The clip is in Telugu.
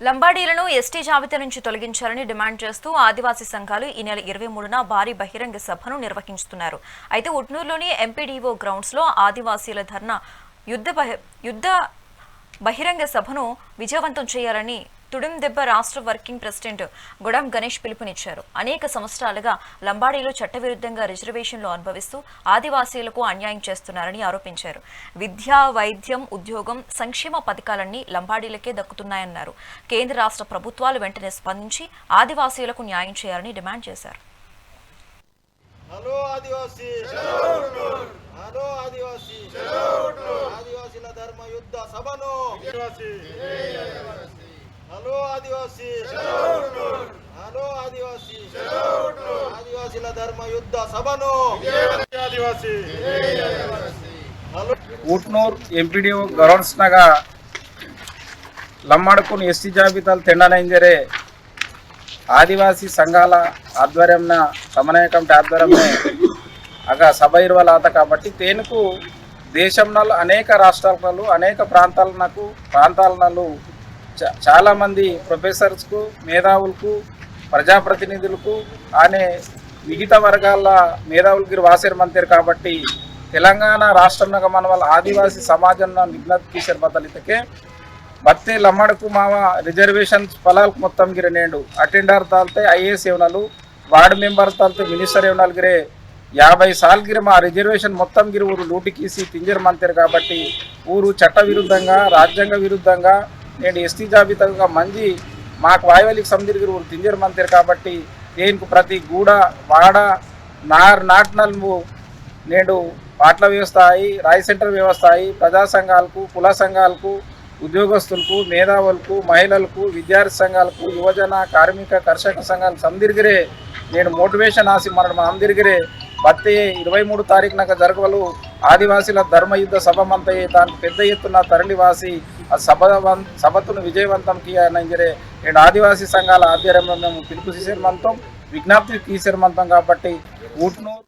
లంబాడీలను ఎస్టీ జాబితా నుంచి తొలగించాలని డిమాండ్ చేస్తూ ఆదివాసీ సంఘాలు ఈ నెల ఇరవై మూడున భారీ బహిరంగ సభను నిర్వహిస్తున్నారు అయితే ఉట్నూరులోని ఎంపీడీఓ గ్రౌండ్స్లో ఆదివాసీల ధర్నా యుద్ధ బహి- యుద్ధ బహిరంగ సభను విజయవంతం చేయాలని తుడుం దెబ్బ రాష్ట్ర వర్కింగ్ ప్రెసిడెంట్ గుడం గణేష్ పిలుపునిచ్చారు. అనేక సంవత్సరాలుగా లంబాడీలు చట్టవిరుద్ధంగా రిజర్వేషన్లు అనుభవిస్తూ ఆదివాసీలకు అన్యాయం చేస్తున్నారని ఆరోపించారు. విద్య వైద్యం ఉద్యోగం సంక్షేమ పథకాలన్నీ లంబాడీలకే దక్కుతున్నాయన్నారు. కేంద్ర రాష్ట్ర ప్రభుత్వాలు వెంటనే స్పందించి ఆదివాసీలకు న్యాయం చేయాలని డిమాండ్ చేశారు. హలో ఆదివాసీ. హలో ఆదివాసీ. ఆదివాసీల ధర్మ యుద్ధ సభను. హలో ఆదివాసీ. హలో ఆదివాసీ. ఆదివాసీల ధర్మ యుద్ధ సభను. ఆదివాసీ. హలో ఊట్నూర్ ఎంపీడీఓ గవర్నర్స్నగా లమ్మడకుని ఎస్టీ జాబితాలు తిండనైంజరే ఆదివాసీ సంఘాల ఆధ్వర్యంన సమన్వయ కమిటీ ఆధ్వర్యంలో అగ సభ ఇరువలాత కాబట్టి తేనుకు దేశంలో అనేక రాష్ట్రాలలో అనేక ప్రాంతాలకు ప్రాంతాలలో చ- చాలామంది ప్రొఫెసర్స్కు మేధావులకు ప్రజాప్రతినిధులకు అనే మిగతా వర్గాల మేధావులకి వాసేరు మంత్రి కాబట్టి తెలంగాణ రాష్ట్రంలో మన వాళ్ళ ఆదివాసీ సమాజంలో విజ్ఞప్తి కిషోర్ బద్దలితకే బత్తే లమ్మడకు మావ రిజర్వేషన్ ఫలాలకు మొత్తం గిరి నేడు. అటెండర్ తాల్తే ఐఏఎస్ ఏవనాలు వార్డు మెంబర్ తాల్తే మినిస్టర్ ఏవనాలు గిరే యాభై సార్లు గిరి మా రిజర్వేషన్ మొత్తం గిరి ఊరు లూటికీసి తింజర్ మంతేరు కాబట్టి ఊరు చట్ట విరుద్ధంగా రాజ్యాంగ విరుద్ధంగా నేను ఎస్టీ జాబితాగా మంది మాకు వాయువలికి సందిరిగిరి ఊరు తింజర్ మంత్రి కాబట్టి దేనికి ప్రతి గూడ వాడ నార్ నాట్నల్ము నేడు పాటల వ్యవస్థ అయి రాయ్ సెంటర్ వ్యవస్థ అయి ప్రజా సంఘాలకు కుల సంఘాలకు ఉద్యోగస్తులకు మేధావులకు మహిళలకు విద్యార్థి సంఘాలకు యువజన కార్మిక కర్షక సంఘాలకు సందిరిగిరే నేను మోటివేషన్ ఆసి మన అందరిగిరే బత్తే ఇరవై మూడు తారీఖునక జరగవలు ఆదివాసీల ధర్మయుద్ధ సభ మంతయ్యే దానికి పెద్ద ఎత్తున తరలివాసి ఆ సభతును విజయవంతం కీయనంజరే నేను ఆదివాసీ సంఘాల ఆధ్వర్యంలో మేము పిలుపు తీసేమంతం విజ్ఞప్తి తీసేమంతం కాబట్టి ఊట్నూరు